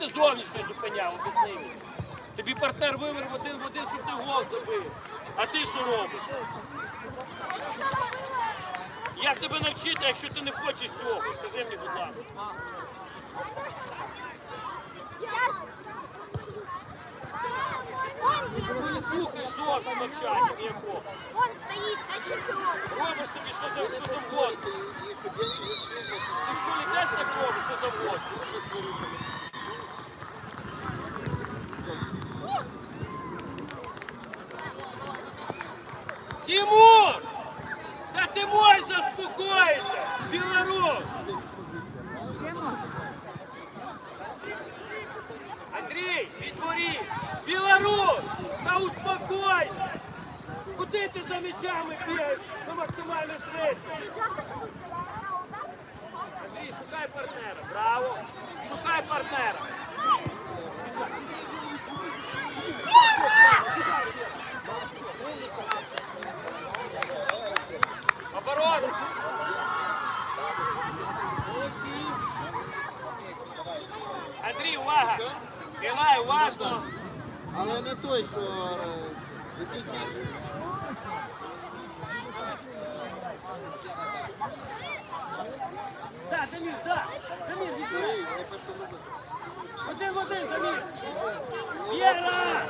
ти зовнішній зупиняв? Об'ясни. Тобі партнер вивер в один в один, щоб ти гол забив. А ти що робиш? Як тебе навчити, якщо ти не хочеш цього? Скажи мені, будь ласка. Ти не слухаєш зовсім навчання ніякого. Он стоит, це чемпіон. Робиш собі що за що завгодно. Ти в школі теж так робиш, що завгодно. Тимур! Та ти можеш заспокоїтися! Білорус! Андрій, відтворі! Білорус! Та успокойся! Куди ти за м'ячами бігаєш на максимальну швидкість? Андрій, шукай партнера. Браво! Шукай партнера. Оборона! Андрій, увага! Білай, уважно! Але не той, що е, якийсь інший. Да, Замір, да! Замір, відтворі! Ей, я пишу номер. Один в один, Замір! Віра!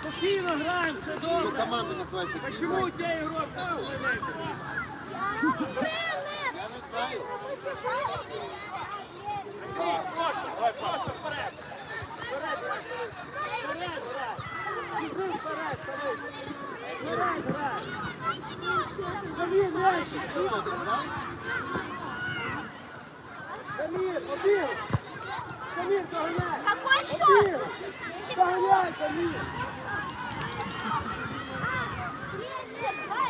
Спокійно граємо, все Ну, команда називається Почему у Київ. тебя игрок? Я не знаю. Просто, давай, просто вперед. Вперед. Вперед, вперед. Вперед, Дамір, побіг. Дамір, доганяй. Какой? Побіг. Доганяй, Дамір.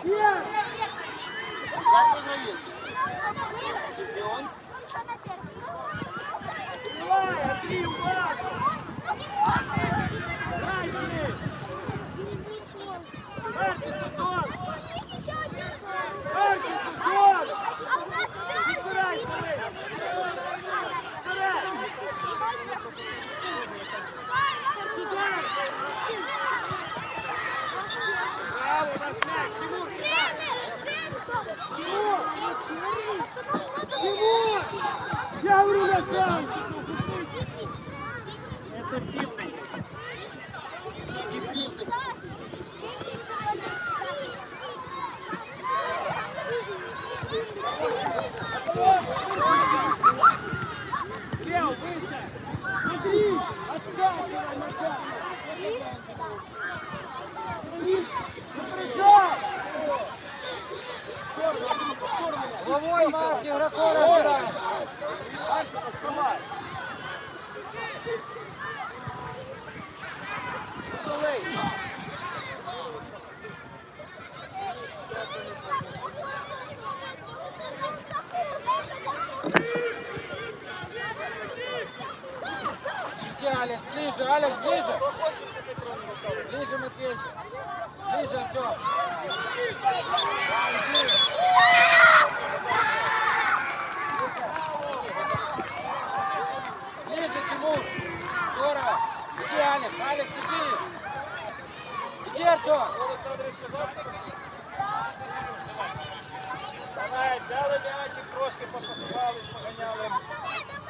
Є. Як виграє? Чемпіон? Давай, Алекс, ближе, Алекс, ближе. Ближе, Матвейчик. Ближе, Артем. Ближе, Тимур. Здорово. Иди, Алекс, Алекс, иди. Иди, Артем. Давай, взяли м'ячик, трошки попасувались, поганяли.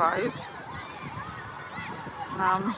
provides. Um,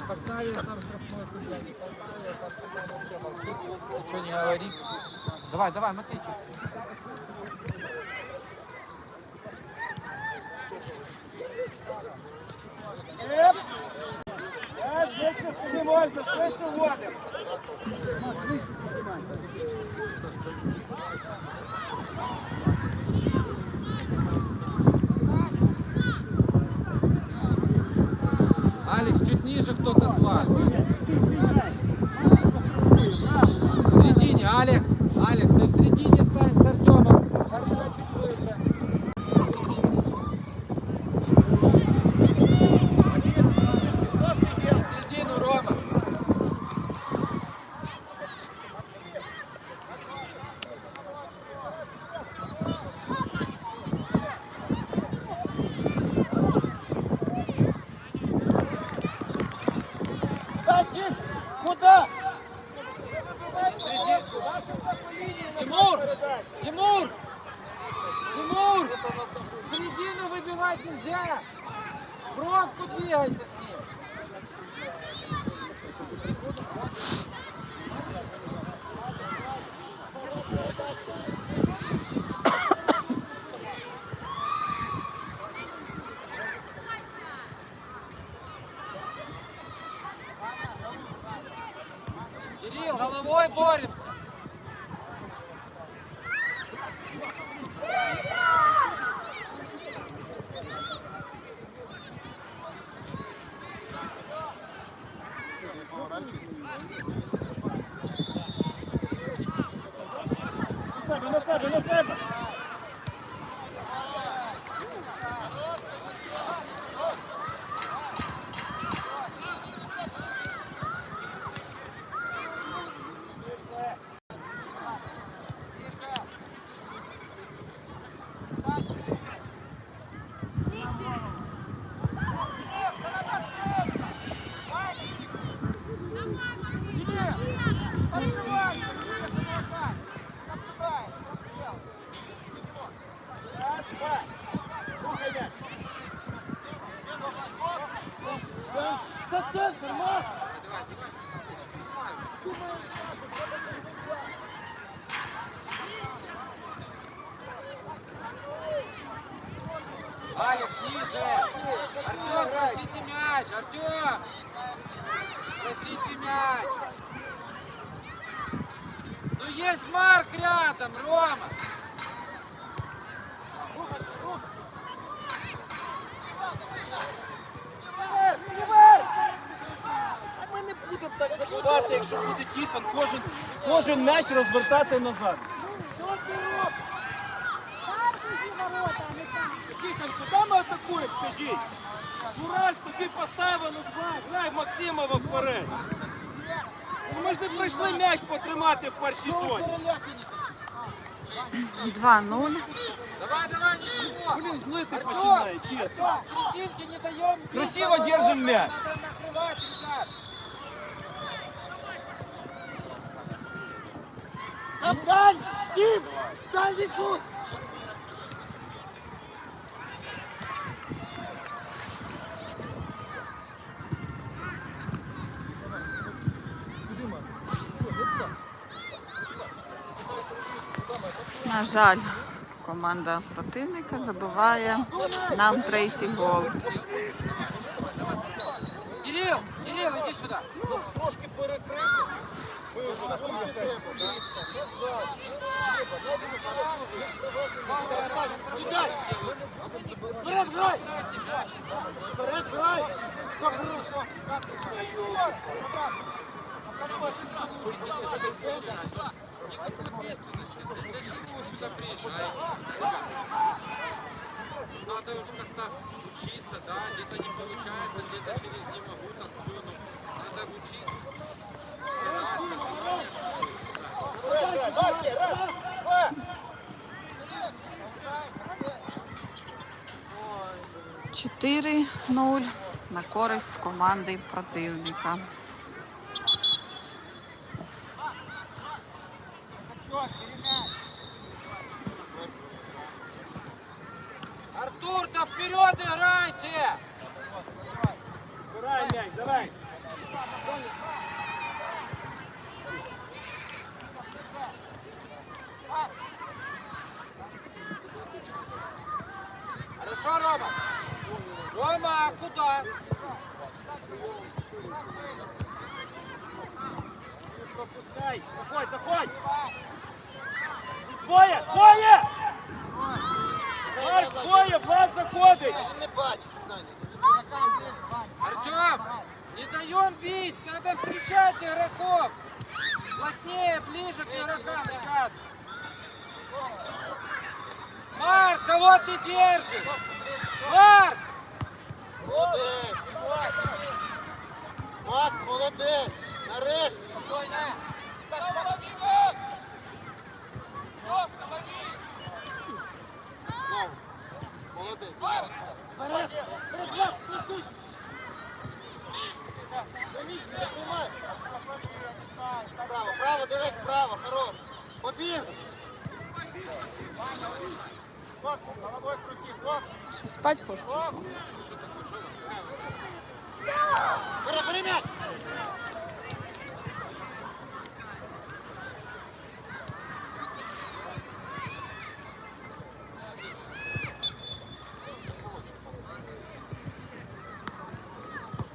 поставили там штрафное судья, не поставили, там всегда вообще молчит, ничего не говорит. Давай, давай, Матвейчик. Не можна, швидше вводимо. ниже кто-то с вас. В середине, Алекс, Алекс, ты Давай боремся. На себе, на себе, на себе! Алекс, ниже! Артем, просите мяч! Артем! Просите мяч! Ну есть Марк рядом, Рома! Будемо так забивати, якщо буде Тіхон, кожен, кожен м'яч розвертати назад. Тихон, куди ми атакуємо, скажіть? Раз тобі поставили два, грай Максимова вперед. Ну, Ми ж не прийшли м'яч потримати в першій зоні. 2-0. Давай, давай, ничего! Блін, злити Артем! починає, чесно. Артем, в не даем! Красиво держим мяч. Надо накрывать, ребят! Там даль! Стив! Дальний кут! На жаль, команда противника забиває нам третій гол. Кирилл, Кирилл, иди сюда! Трошки перекрити. Вперед, грай! Вперед, грай! Как хорошо! Никакой ответственности. Зачем вы сюда приезжаете? Надо уж как-то учиться, да, где-то не получается, где-то через не могу, там все, ну, надо учиться. Стараться, желание. Чотири 0 на користь команди противника. Артур, да вперед играйте! М'яч, давай. Хорошо, Рома? Рома, а куда? Пропускай. Заходь, заходь. Двоє, двоє! Марк, двоє, Влад заходить. Він не бачить, Саня. Артем, не даем бить, надо встречать игроков. Плотнее, ближе к игрокам, ребят. Марк, кого ты держишь? Марк! Молодець! Макс, молодець! Нарешті! Знову. Молодець! Вперед! Стій! Тримай! Право, право, дивись, право, хорош! Побіг! Что, спать хочешь? Время!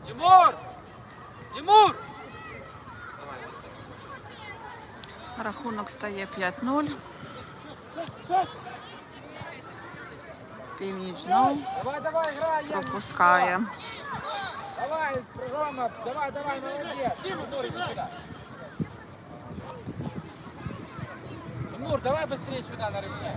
Тимур! Тимур! Рахунок стає 5-0. Давай, давай, играй, я пропускає. Давай, Рома, давай, давай, молодець. Тимур, давай быстрее сюда на рывке.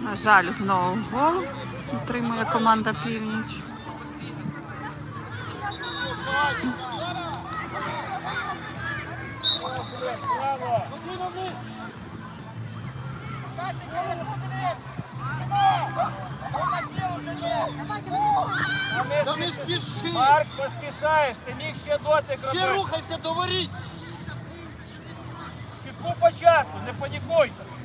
На жаль, знову гол отримує команда північ. Та не спіши! Марк, поспішаєш, ти міг ще дотик робити. Ще рухайся, доворіть! по часу, не панікуйте.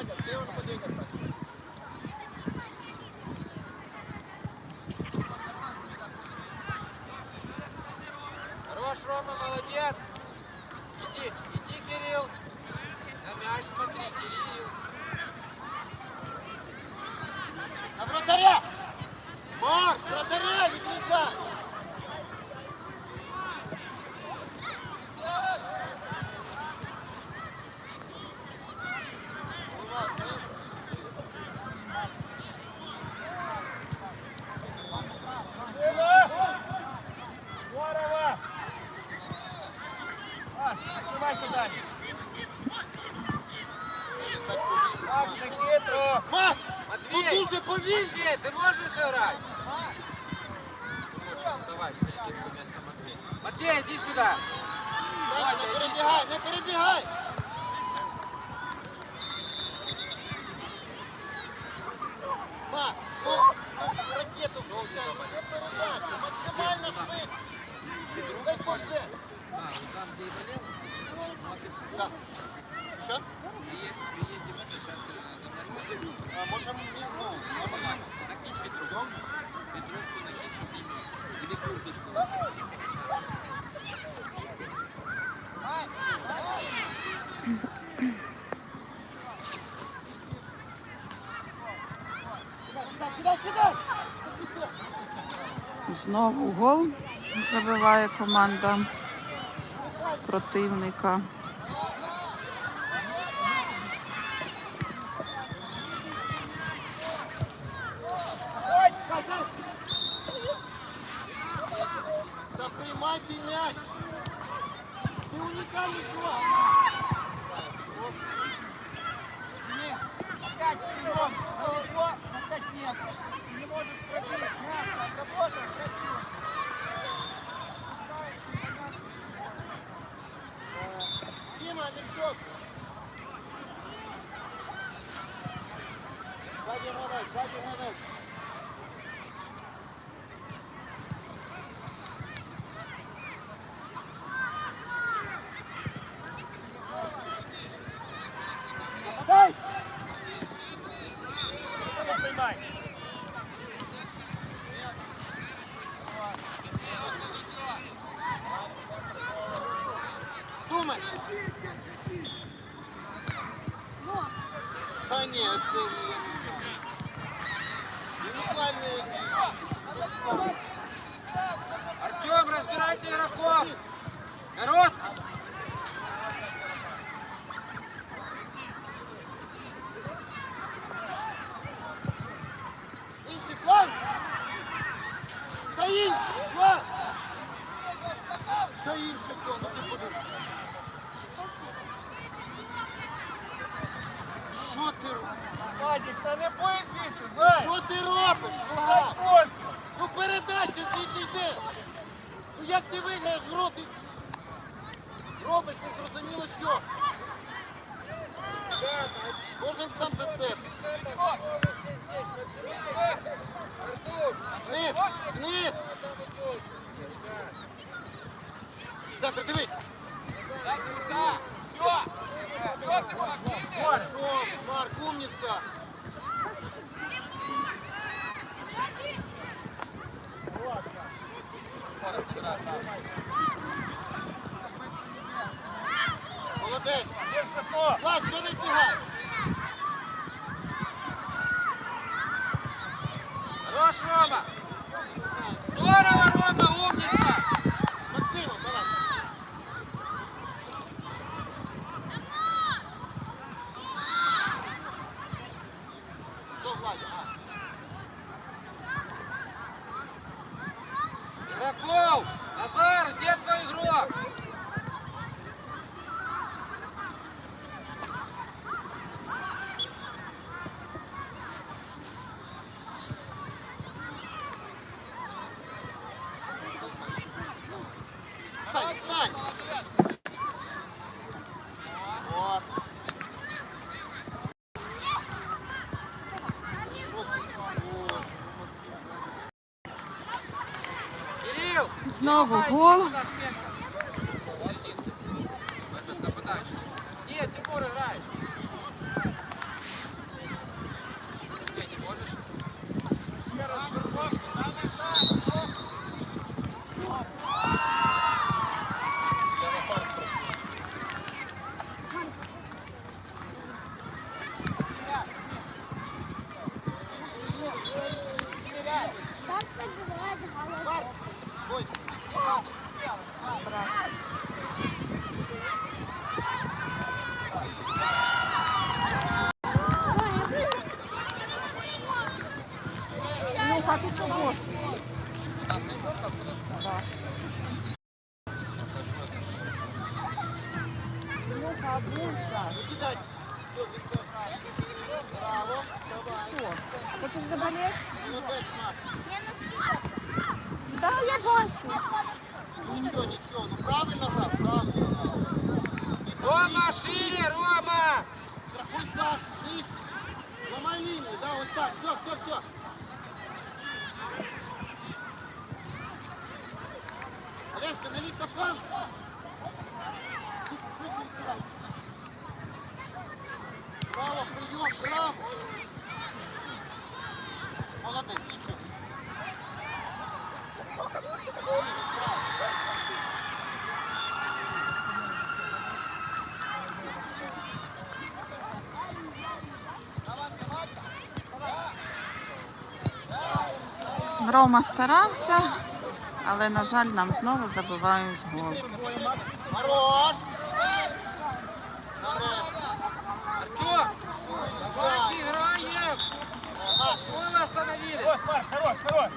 podega, tem ou não podega? Иди сюда. Саня, не перебегай, не перебегай. На, стоп, ракету включай. Не передача, максимально швидко. Дай повзе. А, там, где и Да. Что? Приедем, это сейчас э, А можем не ну, Накинь Петру. Петрушку накинь, чтобы не Или курточку. Знову гол забиває команда противника. Да нет, це Артем, разбирайте игроков! Народ! Вадик, та не бий звідти, зай! Що ти робиш? Ну, Влад? Ну передача звідти йде! Ну як ти виграєш гру, ти робиш, не зрозуміло що. Кожен сам за себе. Вниз, вниз! Центр, дивись! 要不哭了。Рома старався, але, на жаль, нам знову забивають гол. Хорош! Хорош, Марк, хорош, хорош.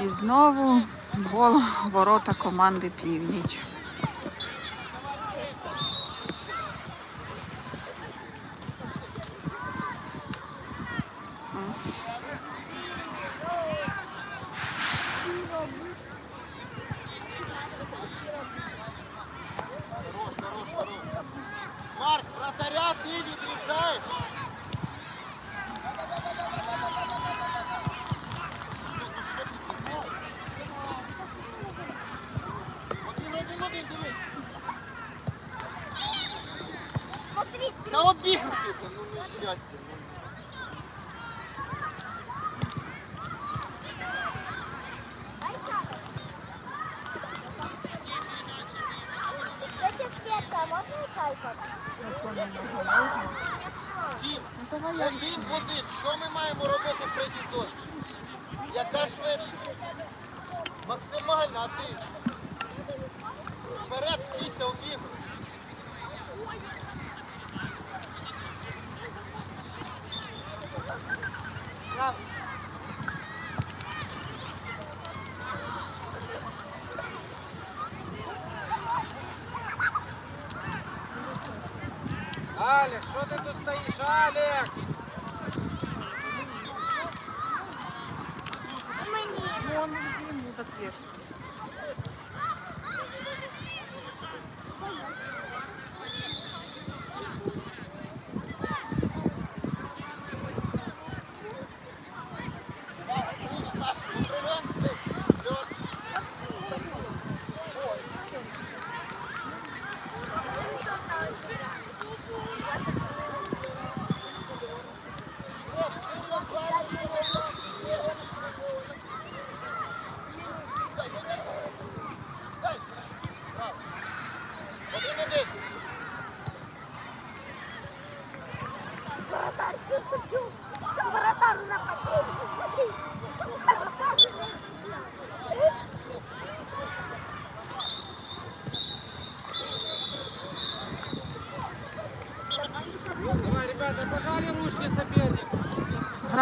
І знову гол ворота команди Північ. М. Хорош, хорош, хорош. Марк, вратаря ти відрізаєш. Ну що ти знімаєш? Один, один, один, дивись. Смотри, Та обіграти, та ну нещастя. ну. эти цвета, можно чайка? Тім, один в один. Що ми маємо робити в третій зоні? Яка швидкість? Максимальна, а ти? Вперед вчися у Правильно.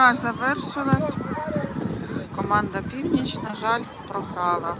Гра завершилась. Команда Північ, на жаль, програла.